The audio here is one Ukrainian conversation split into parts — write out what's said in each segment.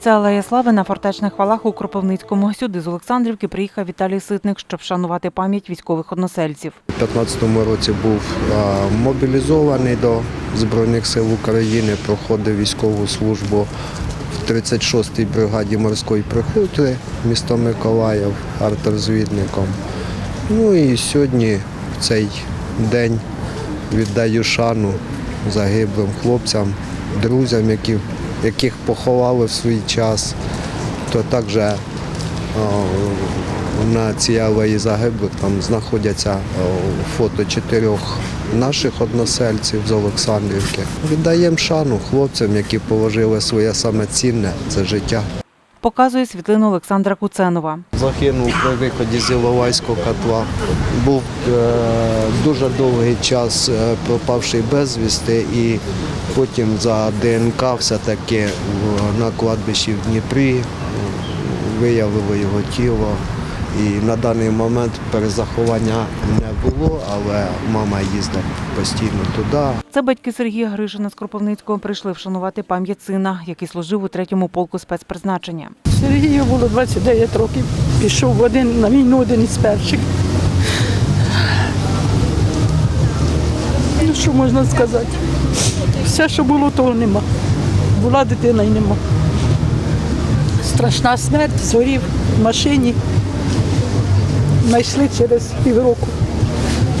Це Алея Слави на фортечних валах у Кропивницькому. Сюди з Олександрівки приїхав Віталій Ситник, щоб вшанувати пам'ять військових односельців. У 2015 році був мобілізований до Збройних сил України, проходив військову службу в 36-й бригаді морської піхоти місто Миколаїв артрозвідником. Ну і сьогодні в цей день віддаю шану загиблим хлопцям, друзям, які, яких поховали в свій час. То також а, на цій алеї загиблих там знаходяться фото чотирьох наших односельців з Олександрівки. Віддаємо шану хлопцям, які положили своє саме цінне це життя. Показує світлину Олександра Куценова. Загинув при виході з Іловайського котла. Був е, дуже довгий час е, пропавший безвісти і потім за ДНК все-таки на кладбищі в Дніпрі виявили його тіло. І на даний момент перезаховання не було, але мама їздить постійно туди. Це батьки Сергія Гришина з Кропивницького прийшли вшанувати пам'ять сина, який служив у третьому полку спецпризначення. Сергію було 29 років. Пішов в один на війну один із перших. Ну, що можна сказати? Все, що було, того нема. Була дитина і нема. Страшна смерть, згорів в машині. Знайшли через півроку.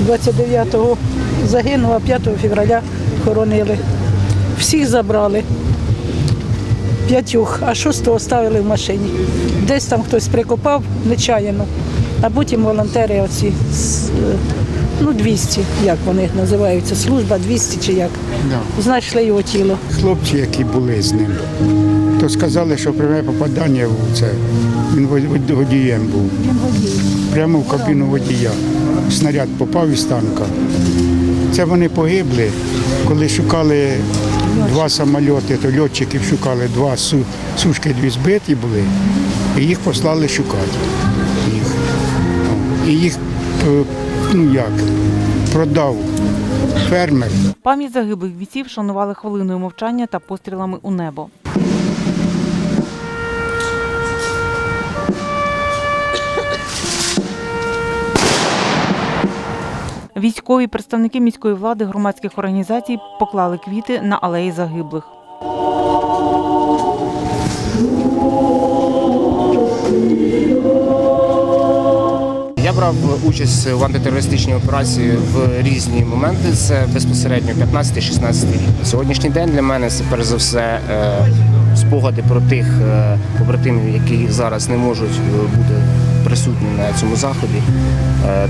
29-го загинув, а 5 февраля хоронили. Всіх забрали п'ятьох, а шостого оставили в машині. Десь там хтось прикопав нечаяно, а потім волонтери оці, е, ну 200, як вони називаються, служба 200 чи як, знайшли його тіло. хлопці, які були з ним, то сказали, що пряме попадання в це. Він водієм був. Прямо в кабіну водія. Снаряд попав із танка. Це вони погибли, коли шукали два самольоти, то льотчиків шукали два су- сушки дві збиті були, і їх послали шукати. Їх. І їх, е, ну як, продав фермер. Пам'ять загиблих бійців вшанували хвилиною мовчання та пострілами у небо. Військові представники міської влади громадських організацій поклали квіти на алеї загиблих. Брав участь в антитерористичній операції в різні моменти. Це безпосередньо 15-16 рік. Сьогоднішній день для мене це перш за все е, спогади про тих е, побратимів, які зараз не можуть е, бути присутні на цьому заході,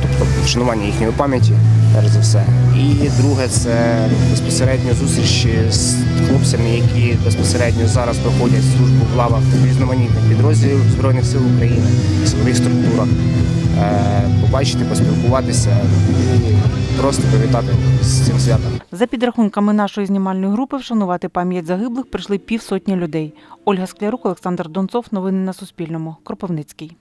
тобто вшанування їхньої пам'яті, перш за все. І друге це безпосередньо зустрічі з хлопцями, які безпосередньо зараз проходять службу в лавах різноманітних підрозділів Збройних сил України, силових структурах побачити, поспілкуватися і просто привітати з цим святом. За підрахунками нашої знімальної групи, вшанувати пам'ять загиблих прийшли півсотні людей. Ольга Склярук, Олександр Донцов. Новини на Суспільному. Кропивницький.